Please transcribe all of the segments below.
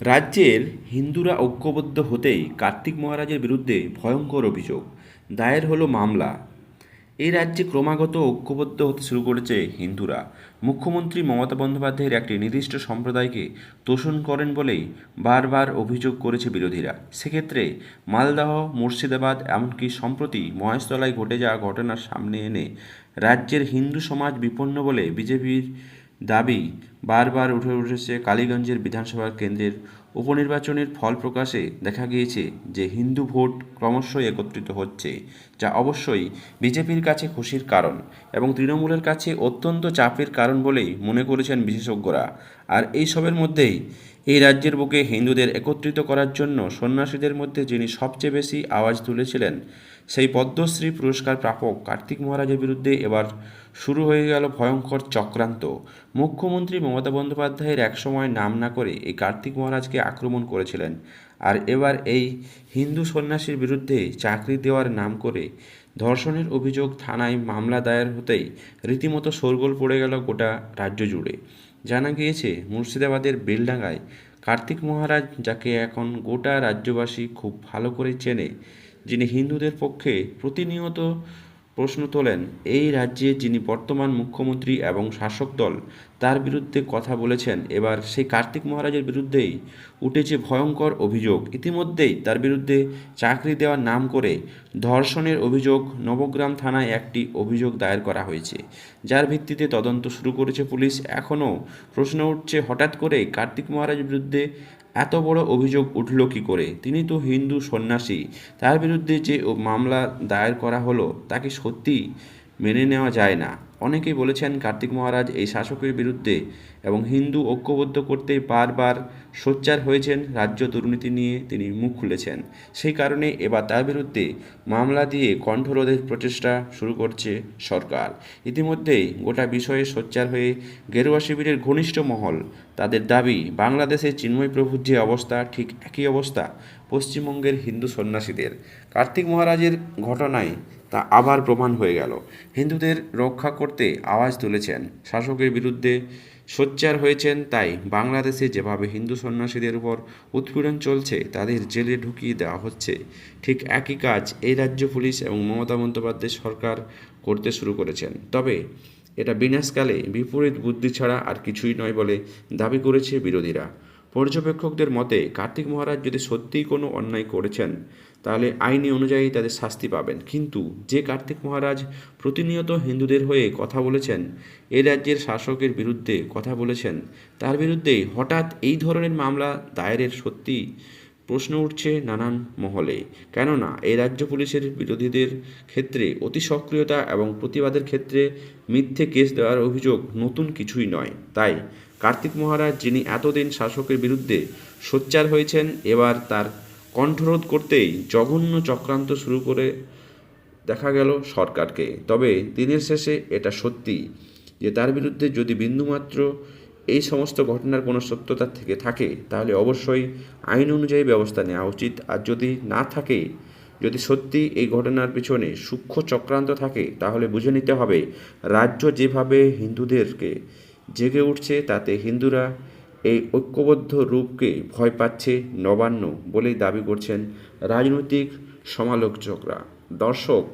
রাজ্যের হিন্দুরা ঐক্যবদ্ধ হতেই কার্তিক মহারাজের বিরুদ্ধে ভয়ঙ্কর অভিযোগ। দায়ের হলো মামলা। এই রাজ্যে ক্রমাগত ঐক্যবদ্ধ হতে শুরু করেছে হিন্দুরা। মুখ্যমন্ত্রী মমতা বন্দ্যোপাধ্যায়ের একটি নির্দিষ্ট সম্প্রদায়কে তোষণ করেন বলেই বারবার অভিযোগ করেছে বিরোধীরা। সেক্ষেত্রে মালদহ, মুর্শিদাবাদ, এমনকি সম্প্রতি মহেশতলায় ঘটে যাওয়া ঘটনার সামনে এনে রাজ্যের হিন্দু সমাজ বিপন্ন বলে বিজেপির দাবি, বারবার উঠে উঠেছে কালীগঞ্জের বিধানসভা কেন্দ্রের উপনির্বাচনের ফল প্রকাশে দেখা গিয়েছে যে হিন্দু ভোট ক্রমশই একত্রিত হচ্ছে। যা অবশ্যই বিজেপির কাছে খুশির কারণ এবং তৃণমূলের কাছে অত্যন্ত চাপের কারণ বলেই মনে করেছেন বিশেষজ্ঞরা। আর এই সবের মধ্যেই এই রাজ্যের বুকে হিন্দুদের একত্রিত করার জন্য সন্ন্যাসীদের মধ্যে যিনি সবচেয়ে বেশি আওয়াজ তুলেছিলেন, সেই পদ্মশ্রী পুরস্কার প্রাপক কার্তিক মহারাজের বিরুদ্ধে এবার শুরু হয়ে গেল ভয়ঙ্কর চক্রান্ত। মুখ্যমন্ত্রী মমতা বন্দ্যোপাধ্যায়ের একসময় নাম না করে এই কার্তিক মহারাজকে আক্রমণ করেছিলেন। আর এবার এই হিন্দু সন্ন্যাসীর বিরুদ্ধে চাকরি দেওয়ার নাম করে ধর্ষণের অভিযোগ থানায় মামলা দায়ের হতেই রীতিমতো শোরগোল পড়ে গেল গোটা রাজ্য জুড়ে। জানা গিয়েছে, মুর্শিদাবাদের বেলডাঙ্গায় কার্তিক মহারাজ যাকে এখন গোটা রাজ্যবাসী খুব ভালো করে চেনে, যিনি হিন্দুদের পক্ষে প্রতিনিয়ত প্রশ্ন তোলেন, এই রাজ্যে যিনি বর্তমান মুখ্যমন্ত্রী এবং শাসক দল, তার বিরুদ্ধে কথা বলেছেন, এবার সেই কার্তিক মহারাজের বিরুদ্ধেই উঠেছে ভয়ঙ্কর অভিযোগ। ইতিমধ্যেই তার বিরুদ্ধে চাকরি দেওয়ার নাম করে ধর্ষণের অভিযোগ নবগ্রাম থানায় একটি অভিযোগ দায়ের করা হয়েছে। যার ভিত্তিতে তদন্ত শুরু করেছে পুলিশ। এখনও প্রশ্ন উঠছে, হঠাৎ করে কার্তিক মহারাজের বিরুদ্ধে এত বড় অভিযোগ উঠল কী করে? তিনি তো হিন্দু সন্ন্যাসী। তার বিরুদ্ধে যে মামলা দায়ের করা হলো, তাকে সত্যি মেনে নেওয়া যায় না। অনেকেই বলেছেন কার্তিক মহারাজ এই শাসকের বিরুদ্ধে এবং হিন্দু ঐক্যবদ্ধ করতে বারবার সোচ্চার হয়েছেন, রাজ্য দুর্নীতি নিয়ে তিনি মুখ খুলেছেন। সেই কারণে এবার তার বিরুদ্ধে মামলা দিয়ে কণ্ঠরোধের প্রচেষ্টা শুরু করছে সরকার। ইতিমধ্যেই গোটা বিষয়ে সোচ্চার হয়ে গেরুয়া শিবিরের ঘনিষ্ঠ মহল, তাদের দাবি, বাংলাদেশে চিন্ময় প্রভুর যে অবস্থা, ঠিক একই অবস্থা পশ্চিমবঙ্গের হিন্দু সন্ন্যাসীদের। কার্তিক মহারাজের ঘটনায় তা আবার প্রমাণ হয়ে গেল। হিন্দুদের রক্ষা করতে আওয়াজ তুলেছেন। শাসকের বিরুদ্ধে সোচ্চার হয়েছেন তাই বাংলাদেশে যেভাবে হিন্দু সন্ন্যাসীদের উপর উৎপীড়ন চলছে, তাদের জেলে ঢুকিয়ে দেওয়া হচ্ছে। ঠিক একই কাজ এই রাজ্য পুলিশ এবং মমতা বন্দ্যোপাধ্যায় সরকার করতে শুরু করেছেন। তবে এটা বিনাশকালে বিপরীত বুদ্ধি ছাড়া আর কিছুই নয় বলে দাবি করেছে বিরোধীরা। পর্যবেক্ষকদের মতে, কার্তিক মহারাজ যদি সত্যিই কোনো অন্যায় করেছেন, তাহলে আইনি অনুযায়ী তাদের শাস্তি পাবেন। কিন্তু যে কার্তিক মহারাজ প্রতিনিয়ত হিন্দুদের হয়ে কথা বলেছেন, এ রাজ্যের শাসকের বিরুদ্ধে কথা বলেছেন, তার বিরুদ্ধে হঠাৎ এই ধরনের মামলা দায়েরের সত্যি প্রশ্ন উঠছে নানান মহলে। কেননা এই রাজ্য পুলিশের বিরোধীদের ক্ষেত্রে অতি সক্রিয়তা এবং প্রতিবাদের ক্ষেত্রে মিথ্যে কেস দেওয়ার অভিযোগ নতুন কিছুই নয়। তাই কার্তিক মহারাজ যিনি এতদিন শাসকের বিরুদ্ধে সোচ্চার হয়েছেন, এবার তার কণ্ঠরোধ করতেই জঘন্য চক্রান্ত শুরু করে দেখা গেল সরকারকে। তবে দিনের শেষে এটা সত্যি যে তার বিরুদ্ধে যদি বিন্দুমাত্র এই সমস্ত ঘটনার কোনো সত্যতা থেকে থাকে, তাহলে অবশ্যই আইন অনুযায়ী ব্যবস্থা নেওয়া উচিত। আর যদি না থাকে, যদি সত্যি এই ঘটনার পিছনে সূক্ষ্ম চক্রান্ত থাকে, তাহলে বুঝে নিতে হবে রাজ্য যেভাবে হিন্দুদেরকে জেগে উঠছে তাতে হিন্দুরা এই ঐক্যবদ্ধ রূপকে ভয় পাচ্ছে নবান্ন বলেই দাবি করছেন রাজনৈতিক সমালোচকরা। দর্শক,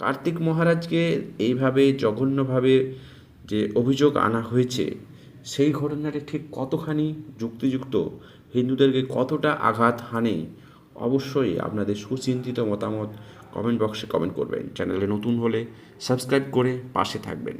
কার্তিক মহারাজকে এইভাবে জঘন্যভাবে যে অভিযোগ আনা হয়েছে, সেই ঘটনাটি ঠিক কতখানি যুক্তিযুক্ত, হিন্দুদেরকে কতটা আঘাত হানে, অবশ্যই আপনাদের সুচিন্তিত মতামত কমেন্ট বক্সে কমেন্ট করবেন। চ্যানেলে নতুন হলে সাবস্ক্রাইব করে পাশে থাকবেন।